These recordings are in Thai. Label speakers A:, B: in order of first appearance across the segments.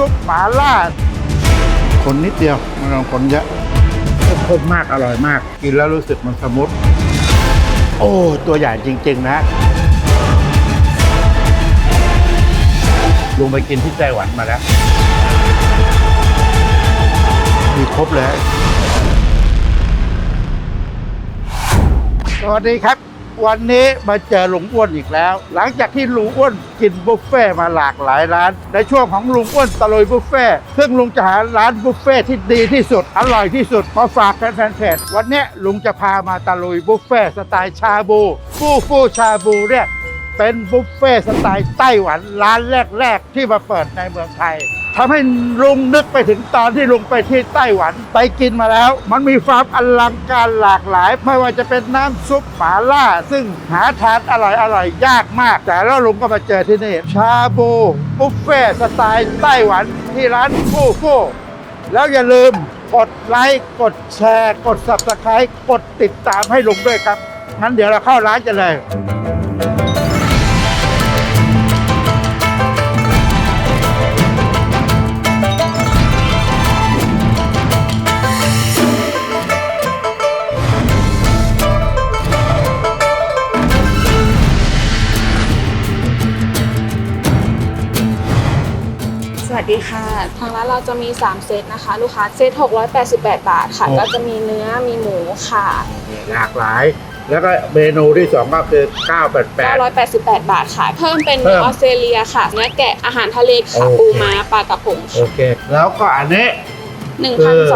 A: ซุปหมาล่าคนนิดเดียวไม่ต้องคนเยอะข้นมากอร่อยมาก กินแล้วรู้สึกมันสมุดโอ้ ตัวใหญ่จริง ๆ นะลุงไปกินที่ไต้หวันมาแล้ว มีครบเลยสวัสดีครับ วันนี้มาเจอลุงอ้วนอีกแล้ว หลังจากที่ลุงอ้วนกินบุฟเฟ่ต์มาหลากหลายร้าน ในช่วงของลุงอ้วนตะลุยบุฟเฟ่ต์ซึ่งลุงจะหาร้านบุฟเฟ่ต์ที่ดีที่สุด อร่อยที่สุดมาฝากแฟนๆเพจวันนี้ลุงจะพามาตะลุยบุฟเฟ่ต์สไตล์ชาบูฟูฟูชาบูเนี่ยเป็นบุฟเฟ่ต์สไตล์ไต้หวันร้านแรก ๆ ที่มาเปิดในเมืองไทย ทำให้ลุงนึกไปถึงตอนที่ลุงไปที่ไต้หวัน ไปกินมาแล้ว มันมีความอลังการหลากหลาย ไม่ว่าจะเป็นน้ำซุปหมาล่า ซึ่งหาทานอร่อยอร่อยยากมาก แต่แล้วลุงก็มาเจอที่นี่ ชาบูบุฟเฟ่สไตล์ไต้หวันที่ร้านฟู่ฟู่แล้วอย่าลืมกดไลค์กดแชร์ กด subscribe กดติดตามให้ลุงด้วยครับงั้นเดี๋ยวเราเข้าร้านกันเลย
B: ดีค่ะ ทางร้านเราจะมี 3 เซตนะคะ ลูกค้าเซต688 บาทค่ะ
A: โอ้
B: ก็จะมีเนื้อมีหมูค่ะ
A: หลากหลาย แล้วก็เมนูที่สองก็คือ 988
B: 988 บาทค่ะ เพิ่มเป็น
A: เพิ่
B: เนื้อ
A: ม
B: ออสเตรเลียค่ะเนื้อแกะอาหารทะเลค่ะ
A: โอเค
B: ปูม้าปลากระพง
A: โอเค แล้วก็อันนี้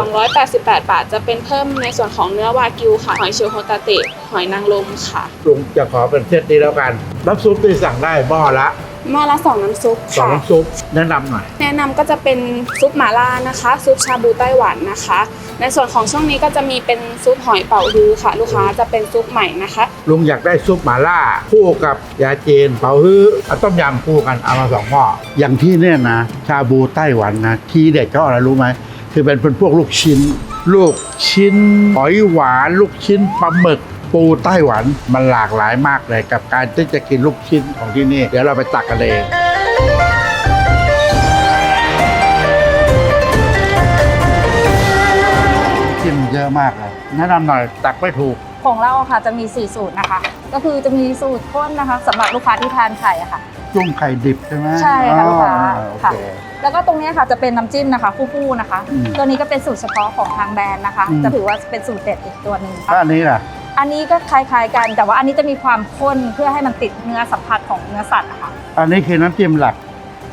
B: 1,288 บาท จะเป็นเพิ่มในส่วนของเนื้อวากิวค่ะ หอยเชลล์โฮตาเตะหอยนางรมค่ะ
A: ลุงจะขอเป็นเซตนี้แล้วกัน น้ำซุปที่สั่งได้หม้อละ
B: ห ม้อละ2น้ำซุป
A: สอง
B: ค่ะ
A: น้ำซุปแนะนำหน่อย
B: แนะนำก็จะเป็นซุปหม่าล่านะคะ ซุปชาบูไต้หวันนะคะ ในส่วนของช่วงนี้ก็จะมีเป็นซุปหอยเป๋าฮื้อค่ะ ลูกค้าจะเป็นซุปใหม่นะคะ
A: ลุงอยากได้ซุปหม่าล่า คู่กับยาจีนเผาฮื้อเอาต้มยำคู่กันเอามาสองหม้ออย่างที่เนี่ยนะ ชาบูไต้หวันนะทีเด็ดเขาอะไรรู้ไหมคือเป็นเป็นพวกลูกชิ้น ลูกชิ้นหอยหวาน ลูกชิ้นปลาหมึก ปูไต้หวันมันหลากหลายมากเลยกับการที่จะกินลูกชิ้นของที่นี่ เดี๋ยวเราไปตักกันเองจิ้มเยอะมากเลยแนะนำหน่อยตักไม่ถูก
C: ของเราอะค่ะจะมี 4 สูตรนะคะ ก็คือจะมีสูตรข้นนะคะสำหรับลูกค้าที่ทานไข่อะค่ะ
A: จุ้มไข่ดิบใช่ไหม
C: ใช่ค่ะลูกค้า
A: อ๋อโอ
C: ค่ะ
A: เค
C: แล้วก็ตรงเนี้ยค่ะจะเป็นน้ำจิ้มนะคะฟู่ๆนะคะ
A: อืม
C: ตัวนี้ก็เป็นสูตรเฉพาะของทางแบรนด์นะคะ
A: อืม
C: จะถือว่าเป็นสูตรเด็ดอีกตัวหนึ่ง
A: ถ้าอันนี้ล่ะ
C: อันนี้ก็คล้ายๆกัน แต่ว่าอันนี้จะมีความข้นเพื่อให้มันติดเนื้อสัมผัสของเนื้อสัตว์นะคะ
A: อันนี้คือน้ำจิ้มหลัก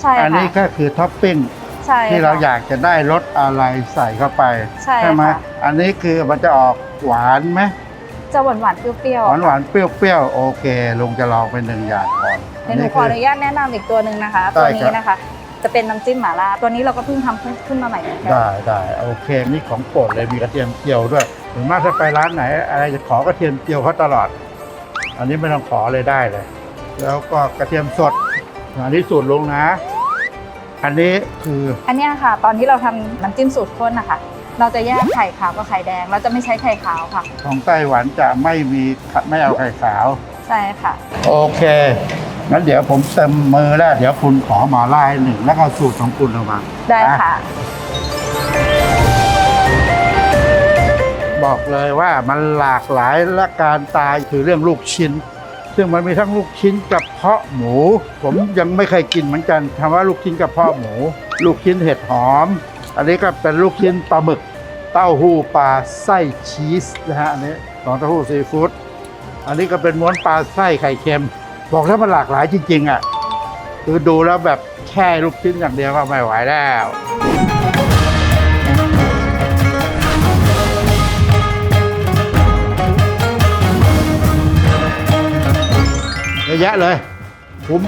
C: ใช่
A: อันี้
C: ค่ะ
A: ก็คือท็อปปิ้ง
C: ใช่
A: ที่เรา
C: ค่ะ
A: อยากจะได้รสอะไรใส่เข้าไป
C: ใช่
A: ไหม
C: ค่ะ
A: อันนี้คือมันจะออกหวานไหม
C: จะหวานๆเปรี้ยว
A: หวานหวานๆเปรี้ยวๆโอเคลุงจะลองเป็นหนึ่งอย่างก่อน
C: ๆเดี๋ยวหนูขออนุญาตแนะนำอีกตัวหนึ่งนะคะ
A: ได้
C: ตัว
A: ครับ
C: นี้นะคะ จะเป็นน้ำจิ้มหม่าล่าตัวนี้เราก็เพิ่งทำขึ้นขึ้นมาใหม่เหมือนกัน
A: ได้ได้โอเคนี่ของโปรดเลยมีกระเทียมเจียวด้วย ถึงมากถ้าไปร้านไหน อะไรจะขอกระเทียมเจียวเขาตลอด อันนี้ไม่ต้องขอเลยได้เลย แล้วก็กระเทียมสดอันนี้สูตรลุงนะ อันนี้คือ
C: อันเนี้ยค่ะ ตอนที่เราทำน้ำจิ้มสูตรข้นนะคะเราจะแยกไข่ขาวกับไข่แดง เราจะไม่ใช้ไข่ขาวค่ะ
A: ของไต้หวันจะไม่มีไม่เอาไข่ขาว
C: ใช่ค่ะ
A: โอเค งั้นเดี๋ยวผมเต็มมือแล้ว เดี๋ยวคุณขอมาล่าให้หนึ่ง แล้วก็สูตรของคุณออกมา
C: ได้ค่ะ
A: บอกเลยว่ามันหลากหลายและการตายคือเรื่องลูกชิ้น ซึ่งมันมีทั้งลูกชิ้นกับเพาะหมู ผมยังไม่เคยกินเหมือนกันคำว่าลูกชิ้นกับเพาะหมู ลูกชิ้นเห็ดหอม อันนี้ก็เป็นลูกชิ้นปลาหมึก เต้าหู้ปลาไส้ชีสนะฮะอันนี้ของเต้าหู้ซีฟู้ดอันนี้ก็เป็นม้วนปลาไส้ไข่เค็ม บอกแล้วมันหลากหลายจริงๆอะคือดูแล้วแบบแค่ลูกชิ้นอย่างเดียวก็ไม่ไหวแล้ว แยะเลยคุ้ม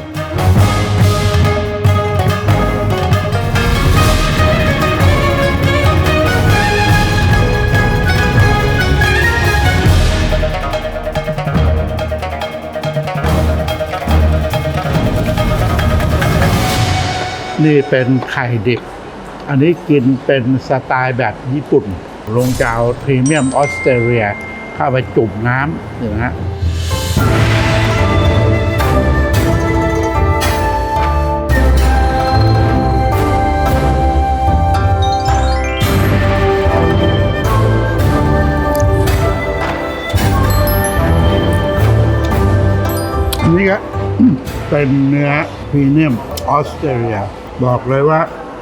A: นี่เป็นไข่ดิบ อันนี้กินเป็นสไตล์แบบญี่ปุ่น ลงจะเอาพรีเมียมออสเตรเลีย เข้าไปจุ่มน้ำนี่นะฮะ เป็นเนื้อพรีเมียมออสเตรเลีย บอกเลยว่า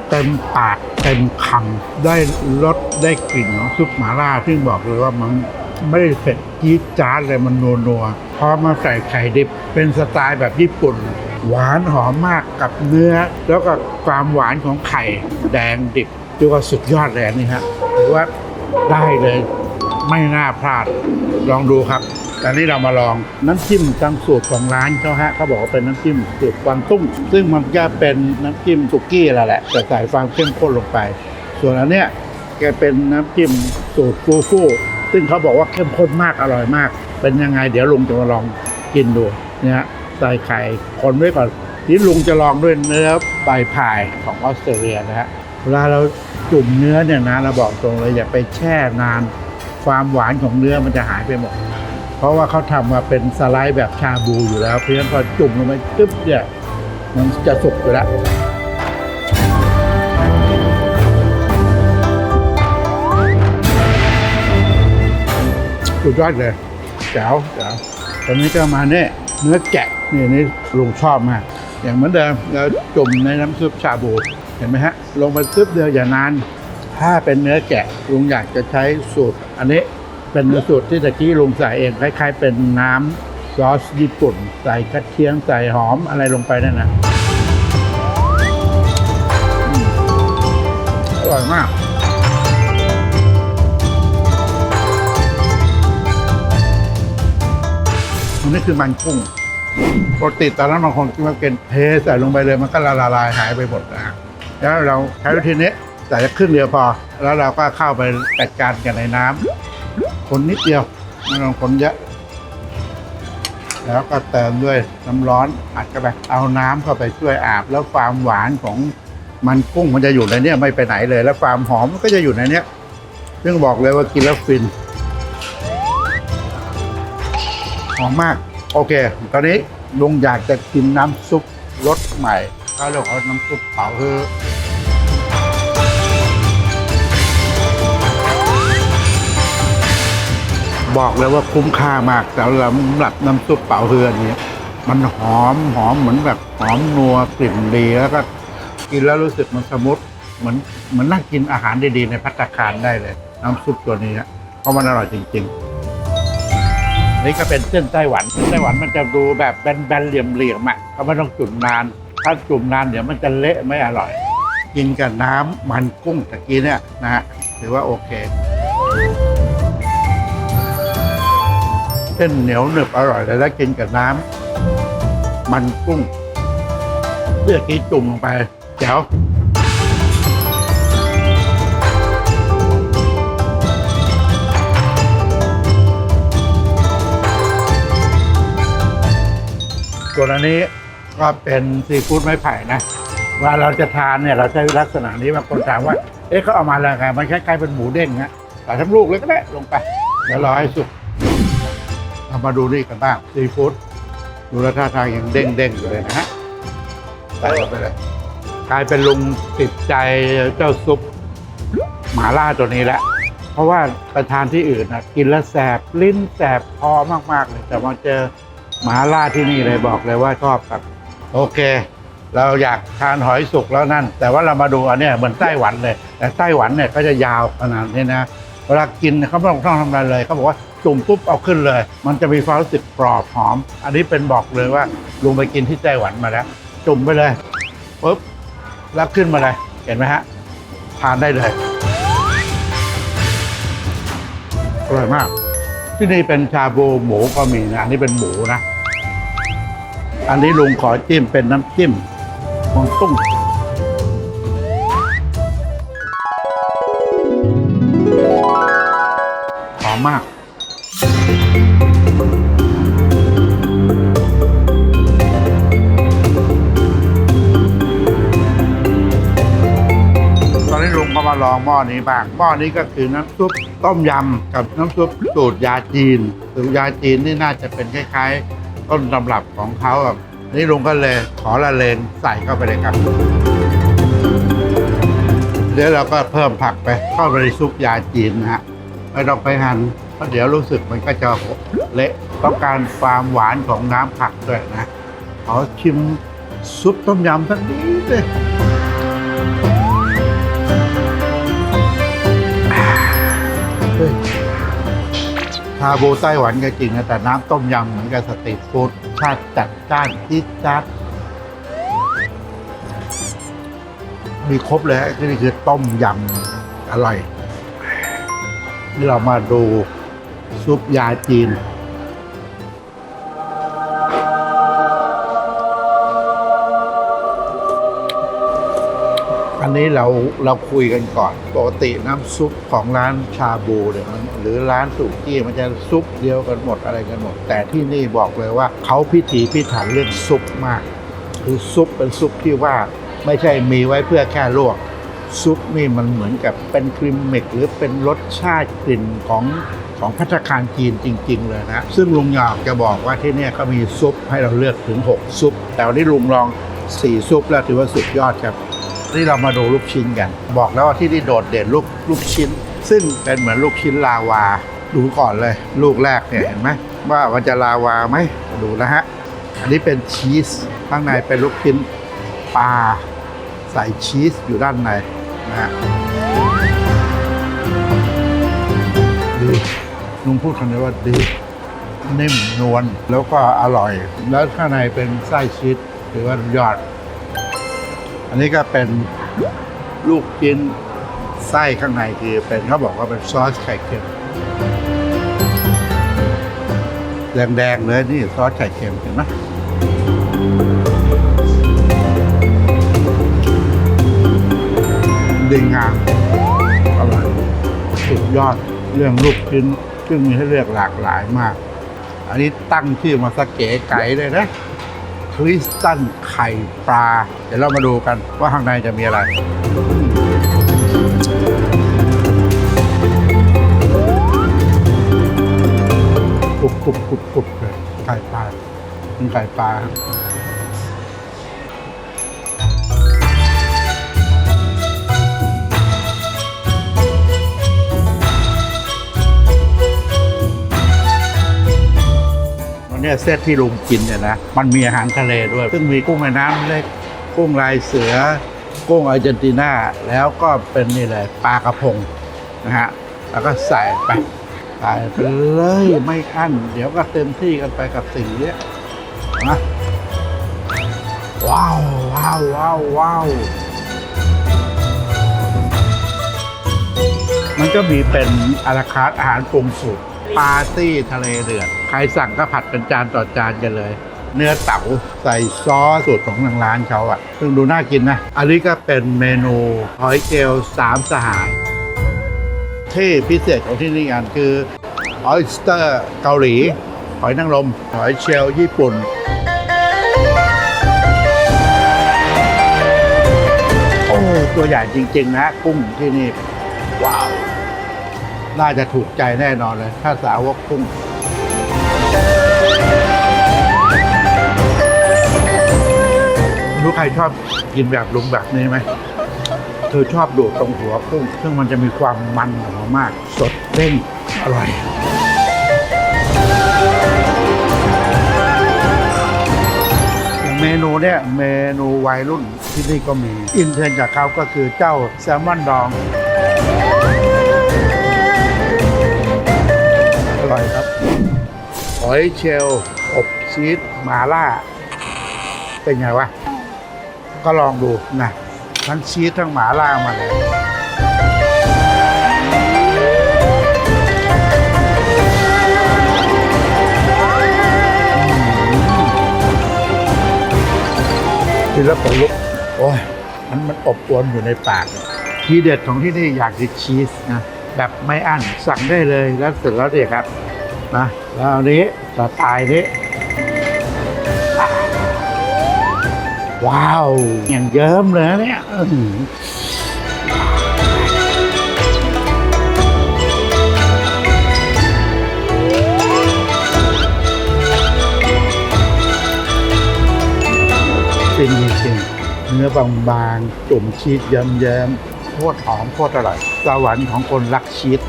A: เต็มปากเต็มคำได้รสได้กลิ่นของซุปหมาล่า ซึ่งบอกเลยว่ามันไม่ได้เผ็ดจี๊ดจ๊าดเลยมันนัวนัวๆพอมาใส่ไข่ดิบ เป็นสไตล์แบบญี่ปุ่น หวานหอมมากกับเนื้อ แล้วก็ความหวานของไข่แดงดิบถือว่าสุดยอดเลยอันนี่ฮะถือว่าได้เลยไม่น่าพลาดลองดูครับ ตอนนี้เรามาลองน้ำจิ้มตามสูตรของร้านเขาฮะเขาบอกว่าเป็นน้ำจิ้มสูตรกวางตุ้ง ซึ่งมันจะเป็นน้ำจิ้มสุกี้แหละแหละแต่ใส่ความเข้มข้นลงไป ส่วนอันเนี้ยแกเป็นน้ำจิ้มสูตรฟูฟูซึ่งเขาบอกว่าเข้มข้นมากอร่อยมาก เป็นยังไง เดี๋ยวลุงจะมาลองกินดูเนี่ยฮะใส่ไข่คนไว้ก่อนที่ลุงจะลองด้วยเนื้อใบพายของออสเตรเลียนะฮะเวลาเราจุ่มเนื้อเนี่ยนะเราบอกตรงเลยอย่าไปแช่นาน ความหวานของเนื้อมันจะหายไปหมด เพราะว่าเขาทำมาเป็นสไลด์แบบชาบูอยู่แล้ว เพราะฉะนั้นพอจุ่มลงไปตึ๊บเนี่ยมันจะสุกอยู่แล้วสุดยอดเลยแจ๋วแจ๋วตอนนี้ก็มาเนี่ยเนื้อแกะนี่นี่ลุงชอบมาก อย่างเหมือนเดิมเราจุ่มในน้ำซุปชาบูเห็นไหมฮะ ลงไปซึบเดียวอย่านาน ถ้าเป็นเนื้อแกะลุงอยากจะใช้สูตร อันนี้ เป็นสูตรที่ตะกี้ลุงใส่เองคล้ายๆ เป็นน้ำซอสญี่ปุ่น ใส่กระเทียมใส่หอมอะไรลงไปนั่นนะอร่อยมากอันนี้คือมันกุ้งปกติตอนนั้นบางคนกินมาเป็นเทใส่ลงไปเลยมันก็ละลายหายไปหมดนะฮะแล้วเราใช้วิธีนี้ใส่ครึ่งเดียวพอ แล้วเราก็เข้าไปจัดการกันในน้ำ คนนิดเดียวไม่ต้องคนเยอะ แล้วก็เติมด้วยน้ำร้อนอัดเข้าไปเอาน้ำเข้าไปช่วยอาบ แล้วความหวานของมันกุ้งมันจะอยู่ในนี้ไม่ไปไหนเลย แล้วความหอมก็จะอยู่ในนี้ซึ่งบอกเลยว่ากินแล้วฟินหอมมาก โอเค ตอนนี้ลุงอยากจะกินน้ำซุปรสใหม่เขาเรียกว่าน้ำซุปเป๋าฮือ บอกเลยว่าคุ้มค่ามากแต่สำหรับน้ำซุปเป๋าเฮืออันนี้มันหอมหอมเหมือนแบบหอมนัวกลิ่นดีแล้วก็กินแล้วรู้สึกมันสมุดเหมือนเหมือนนั่งกินอาหารดีๆในพัตตาคารได้เลย น้ำซุปตัวนี้นะเพราะมันอร่อยจริง ๆนี่ก็เป็นเส้นไต้หวันเส้นไต้หวันมันจะดูแบบแบนๆเหลี่ยมๆอะเขาไม่ต้องจุ่มนาน ถ้าจุ่มนานเดี๋ยวมันจะเละไม่อร่อย กินกับน้ำมันกุ้งตะกี้เนี่ยนะฮะถือว่าโอเค ส้นเหนียวหนึบอร่อยเลยแล้วกินกับน้ำมันกุ้งเลือกกี้จุ่มลงไปแจ๋วส่วนอันนี้ก็เป็นซีฟู้ดไม้ไผ่นะว่าเราจะทานเนี่ยเราใช้ลักษณะนี้บางคนถามว่า เอ๊ะเขาเอามาแล้วไงมันคล้ายๆเป็นหมูเด้งนะใส่ทั้งลูกเลยก็ได้ลงไปเดี๋ยวรอให้สุก เรามาดูนี่กันบ้างซีฟู้ดดูแล้วท่าทางยังเด้งๆอยู่เลยนะฮะใส่เข้าไปเลยกลายเป็นลุงติดใจเจ้าซุปหมาล่าตัวนี้แหละเพราะว่าไปทานที่อื่นนะกินแล้วแสบลิ้นแสบคอมากๆเลย แต่มาเจอหมาล่าที่นี่เลยบอกเลยว่าชอบครับ โอเค เราอยากทานหอยสุกแล้วนั่น แต่ว่าเรามาดูอันเนี้ยเหมือนไต้หวันเลย แต่ไต้หวันเนี่ยก็จะยาวขนาดนี้นะ วลากินเขาไม่ต้องต้องทำอะไรเลยเขาบอกว่าจุ่มปุ๊บเอาขึ้นเลย มันจะมีความรู้สึกกรอบหอม อันนี้เป็นบอกเลยว่าลุงไปกินที่ไต้หวันมาแล้ว จุ่มไปเลยปุ๊บแล้วขึ้นมาเลยเห็นไหมฮะทานได้เลยอร่อยมาก ที่นี่เป็นชาบูหมูก็มีนะอันนี้เป็นหมูนะ อันนี้ลุงขอจิ้มเป็นน้ำจิ้มกวางตุ้ง มากตอนนี้ลุงก็มาลองหม้อนี้บ้างหม้อนี้ก็คือน้ำซุปต้มยำกับน้ำซุปสูตรยาจีนสูตรยาจีนนี่น่าจะเป็นคล้ายๆ ต้นตำรับของเขาแบบนี่ลุงก็เลยขอละเลงใส่เข้าไปเลยครับ เดี๋ยวเราก็เพิ่มผักไปเข้าไปในซุปยาจีนนะฮะ ไม่ต้องไปหั่นเพราะเดี๋ยวรู้สึกมันก็จะเละต้องการความหวานของน้ำผักด้วยนะขอชิมซุปต้มยำสักนิดเลยชาบูไต้หวันก็จริงนะแต่น้ำต้มยำเหมือนกับสตรีทฟู้ดชาติจัดจ้านจี๊ดจัด มีครบเลยนี่คือต้มยำอร่อย นี่เรามาดูซุปยาจีน อันนี้เราเราคุยกันก่อน ปกติน้ำซุปของร้านชาบูเนี่ยมันหรือร้านสุกี้มันจะซุปเดียวกันหมดอะไรกันหมด แต่ที่นี่บอกเลยว่าเขาพิถีพิถันเรื่องซุปมาก คือซุปเป็นซุปที่ว่าไม่ใช่มีไว้เพื่อแค่ลวก ซุปนี่มันเหมือนกับเป็นครีมเมกหรือเป็นรสชาติกลิ่นของของพัตตาคารจีนจริง ๆ เลยนะ ซึ่งลุงหยอกจะบอกว่าที่นี่ยเขามีซุปให้เราเลือกถึง 6 ซุป แต่วันนี้ลุงลอง 4 ซุปแล้วถือว่าสุดยอดครับ นี่เรามาดูลูกชิ้นกัน บอกแล้วว่าที่นี่โดดเด่นลูกลูกชิ้น ซึ่งเป็นเหมือนลูกชิ้นลาวา ดูก่อนเลย ลูกแรกเนี่ยเห็นไหมว่ามันจะลาวาไหมดูนะฮะ อันนี้เป็นชีสข้างในเป็นลูกชิ้นปลาใส่ชีสอยู่ด้านใน นะฮะดีลุงพูดคำนี้ว่าดี นิ่มนวลแล้วก็อร่อย แล้วข้างในเป็นไส้ชีสหรือว่ายอด อันนี้ก็เป็นลูกชิ้นไส้ข้างในคือเป็นเขาบอกว่าเป็นซอสไข่เค็มแดงๆเลยนี่ซอสไข่เค็มเห็นไหม ดีงามอร่อยสุดยอดเรื่องลูกชิ้น ซึ่งมีให้เลือกหลากหลายมาก อันนี้ตั้งชื่อมาสักเก๋ไก่เลยนะคริสตันไข่ปลา เดี๋ยวเรามาดูกันว่าข้างในจะมีอะไรกรุบกรุบกรุบกรุบเลยไข่ปลาเป็นไข่ปลา เนี้ยเซตที่ลุงกินเนี่ยนะมันมีอาหารทะเลด้วย ซึ่งมีกุ้งแม่น้ำเล็กกุ้งลายเสือ กุ้งอาร์เจนตินาแล้วก็เป็นนี่เลยปลากระพงนะฮะแล้วก็ใส่ไปใส่ไปเลยไม่อั้น เดี๋ยวก็เต็มที่กันไปกับสิ่งนี้นะว้าวว้าวว้าวว้าวมันก็มีเป็นอาราคาอาหารปรุงสุก ปาร์ตี้ทะเลเดือด ใครสั่งก็ผัดเป็นจานต่อจานกันเลย เนื้อเต๋าใส่ซอสสูตรของทางร้านเขาอะซึ่งดูน่ากินนะ อันนี้ก็เป็นเมนูหอยเจลสามสหาย ที่พิเศษของที่นี่กันคือออ y สเตอร์เกาหลี หอยนางรม หอยเชลล์ญี่ปุ่นโอ้ตัวใหญ่จริง ๆ นะ กุ้งที่นี่ ว้าว น่าจะถูกใจแน่นอนเลย ถ้าสาวกกุ้งรู้ใครชอบกินแบบลุงแบบนี้ไหมเธอชอบดูดตรงหัวกุ้ง ซึ่งมันจะมีความมันออมามาก สดเด้งอร่อยเมนูเนี่ยเมนูวัยรุ่นที่นี่ก็มี อินเทนจากเขาก็คือเจ้าแซลมอนดอง หอยเชลล์อบชีสมาล่า เป็นไงวะ ก็ลองดูนะ ทั้งชีสทั้งหมาล่ามาเลยกินแล้วขนลุกโอ้ยมันมันอบอวนอยู่ในปาก ทีเด็ดของที่นี่อยากกินชีสนะ แบบไม่อั้นสั่งได้เลยแล้วเสร็จแล้วเด็กครับ นะแล้วอันนี้สไตล์นี้ ว้าว อย่างเยิ้มเลยนะเนี่ยอื้อหือเป็นจริงๆเนื้อบางๆจุ่มชีสเยิ้มๆโคตรหอมโคตรอร่อยสวรรค์ของคนรักชีส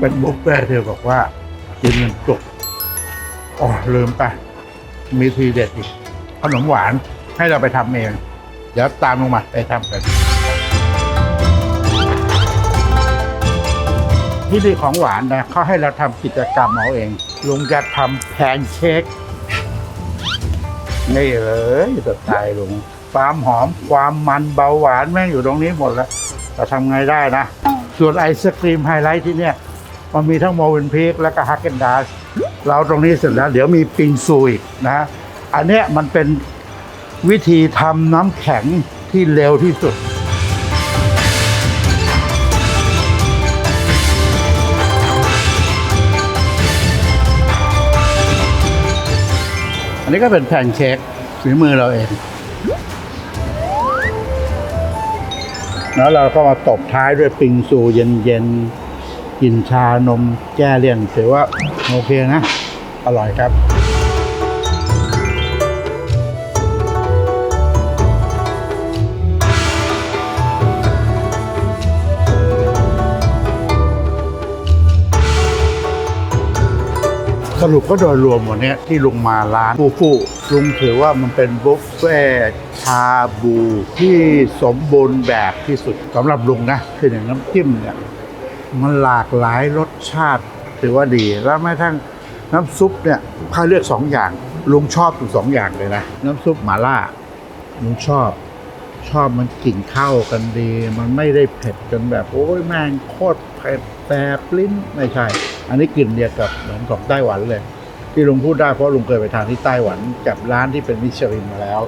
A: เป็นบุฟเฟ่ต์ที่บอกว่ากินมันจุกอ๋อลืมไป มีทีเด็ดอีกขนมหวานให้เราไปทำเอง เดี๋ยวตามลงมาไปทำกันที่นี่ของหวานนะเขาให้เราทำกิจกรรมเอาเองลุงจะทำแพนเค้กนี่เอ้ยสไตล์ลุงความหอมความมันเบาหวานแม่งอยู่ตรงนี้หมดแล้วแต่ทำไงได้นะ ส่วนไอศครีมไฮไลท์ที่เนี่ย มันมีทั้งโมเวนพีกและก็ฮักเกนดาสเราตรงนี้เสร็จแล้ว เดี๋ยวมีปิงซูอีกนะ อันเนี้ยมันเป็นวิธีทำน้ำแข็งที่เร็วที่สุดอันนี้ก็เป็นแผ่นเค้กฝีมือเราเอง แล้วเราก็มาตบท้ายด้วยปิงซูเย็นๆ กินชานมแก้เลี่ยนถือว่าโอเคนะ อร่อยครับสรุปก็โดยรวมวันเนี้ยที่ลุงมาร้านฟูฟูลุงถือว่ามันเป็นบุฟเฟ่ชาบูที่สมบูรณ์แบบที่สุดสำหรับลุงนะคืออย่างน้ำจิ้มเนี่ย มันหลากหลายรสชาติถือว่าดี แล้วแม้ทั้งน้ำซุปเนี่ยถ้าเลือกสองอย่างลุงชอบอยู่สองอย่างเลยนะ น้ำซุปหม่าล่าลุงชอบ ชอบมันกลิ่นเข้ากันดี มันไม่ได้เผ็ดจนแบบ โอ้ยแมงโคตรเผ็ดแสบลิ้นไม่ใช่ อันนี้กลิ่นเดียวกับเหมือนของไต้หวันเลย ที่ลุงพูดได้เพราะลุงเคยไปทานที่ไต้หวันกับร้านที่เป็นมิชลินมาแล้ว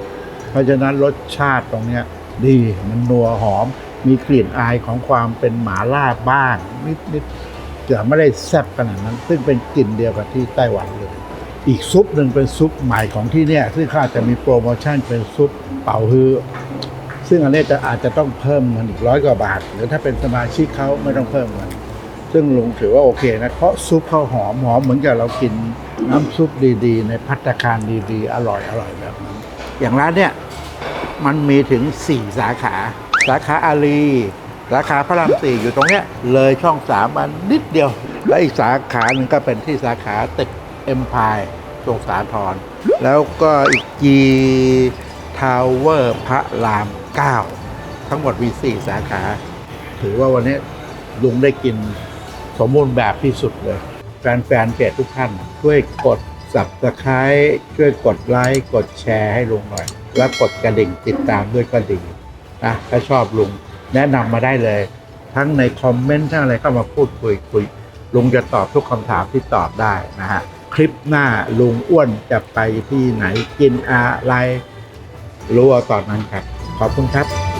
A: เพราะฉะนั้นรสชาติตรงเนี้ยดีมันนัวหอม มีกลิ่นอายของความเป็นหมาล่าบ้างนิดๆแต่ไม่ได้แซ่บขนาดนั้น ซึ่งเป็นกลิ่นเดียวกับที่ไต้หวันเลย อีกซุปหนึ่งเป็นซุปใหม่ของที่เนี่ยซึ่งขาอาจะมีโปรโมชั่นเป็นซุปเป่าฮื้อซึ่งอันนี้จะอาจจะต้องเพิ่มเงินอีกร้อยกว่าบาท หรือถ้าเป็นสมาชิกเขาไม่ต้องเพิ่มเงินซึ่งลุงถือว่าโอเคนะ เพราะซุปเขาหอมหอมเหมือนกับเรากินน้ำซุปดีๆ ในพัตตาคารดีๆ อร่อยอร่อยแบบนั้น อย่างร้านเนี่ยมันมีถึง 4 สาขา สาขาอารีสาขาพระรามสี่อยู่ตรงเนี้ยเลยช่องสามมันนิดเดียว และอีกสาขาหนึ่งก็เป็นที่สาขาตึกเอ็มพายตรงสาทรแล้วก็อีกจีทาวเวอร์พระราม9ทั้งหมดมี4สาขา ถือว่าวันนี้ลุงได้กินสมบูรณ์แบบที่สุดเลย แฟนๆเพจทุกท่าน ช่วยกด subscribe ช่วยกดไลค์ กดแชร์ให้ลุงหน่อย แล้วกดกระดิ่งติดตามด้วยก็ดี นะถ้าชอบลุงแนะนำมาได้เลย ทั้งในคอมเมนต์ทั้งอะไรเข้ามาพูดคุยคุยลุงจะตอบทุกคำถามที่ตอบได้นะฮะคลิปหน้าลุงอ้วนจะไปที่ไหนกินอะไรรู้เอาตอนนั้นครับ ขอบคุณครับ